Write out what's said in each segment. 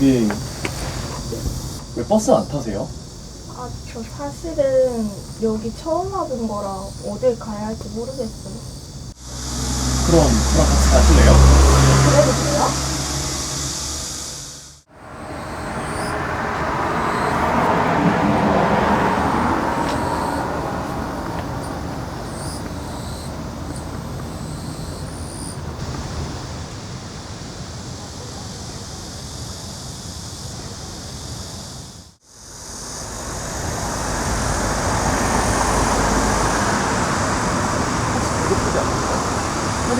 저기 왜 버스 안 타세요? 아, 저 사실은 여기 처음 와본 거라 어딜 가야 할지 모르겠어요. 그럼 저랑 같이 가실래요? 그래도 돼요? 배고프지 않나요? 편의점 가서 뭐라도 사드릴래요? 좋아요. 전국 단지 유명 맛집들 특별메뉴를 집에서 손쉽게 드실 수 있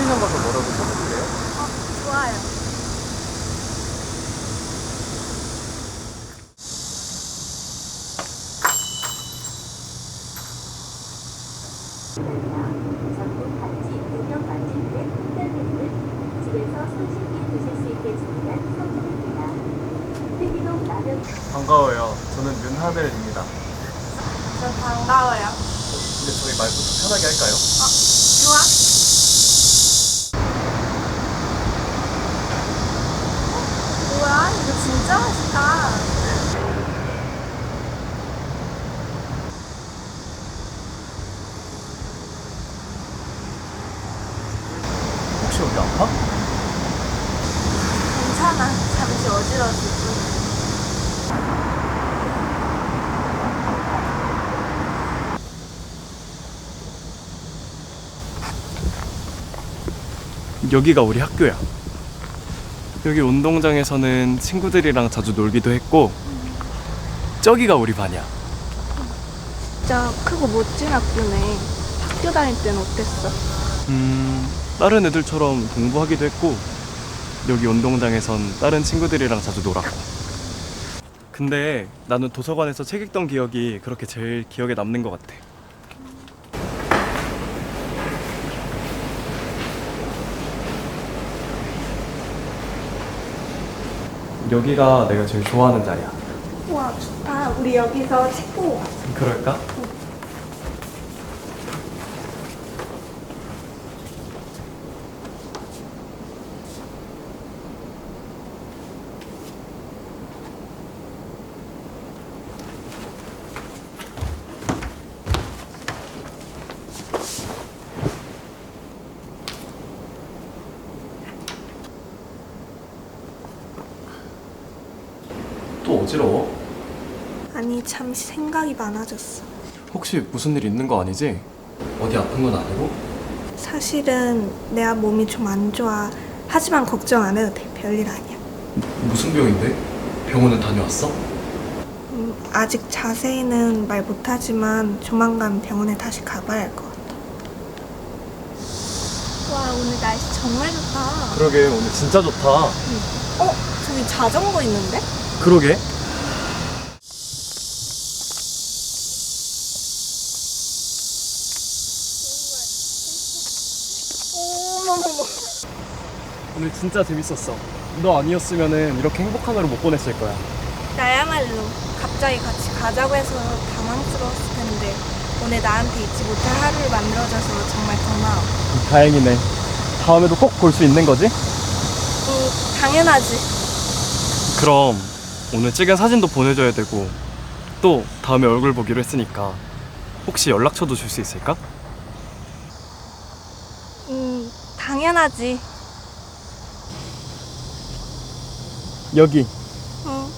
게 준비한 선물입니다. 회기동 라면 반가워요. 저는 윤하늘입니다. 저 반가워요. 근데 저희 말부터 편하게 할까요? 좋아. 뭐야, 이거 진짜 맛있다. 혹시 여기 아파? 괜찮아. 잠시 어지러웠을 뿐. 여기가 우리 학교야. 여기 운동장에서는 친구들이랑 자주 놀기도 했고, 저기가 우리 반이야. 진짜 크고 멋진 학교네. 학교 다닐 땐 어땠어? 음, 다른 애들처럼 공부하기도 했고, 여기 운동장에선 다른 친구들이랑 자주 놀았고. 근데 나는 도서관에서 책 읽던 기억이 그렇게 제일 기억에 남는 것 같아. 여기가 내가 제일 좋아하는 자리야. 우와, 좋다. 우리 여기서 책 보고 가자. 그럴까? 또 어지러워? 아니, 잠시 생각이 많아졌어. 혹시 무슨 일 있는 거 아니지? 어디 아픈 건 아니고? 사실은 내가 몸이 좀 안 좋아. 하지만 걱정 안 해도 돼. 별일 아니야. 무슨 병인데? 병원은 다녀왔어? 음, 아직 자세히는 말 못하지만 조만간 병원에 다시 가봐야 할 것 같아. 와, 오늘 날씨 정말 좋다. 그러게 오늘 진짜 좋다. 어? 저기 자전거 있는데? 그러게. 오늘 진짜 재밌었어. 너 아니었으면은 이렇게 행복한 하루 못 보냈을 거야. 나야말로 갑자기 같이 가자고 해서 당황스러웠을 텐데 오늘 나한테 잊지 못할 하루를 만들어줘서 정말 고마워. 다행이네. 다음에도 꼭 볼 수 있는 거지? 음, 당연하지. 그럼 오늘 찍은 사진도 보내줘야 되고 또 다음에 얼굴 보기로 했으니까 혹시 연락처도 줄 수 있을까? 음, 당연하지. 여기. 응.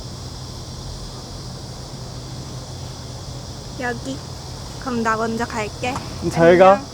여기. 그럼 나 먼저 갈게. 잘 가. 안녕.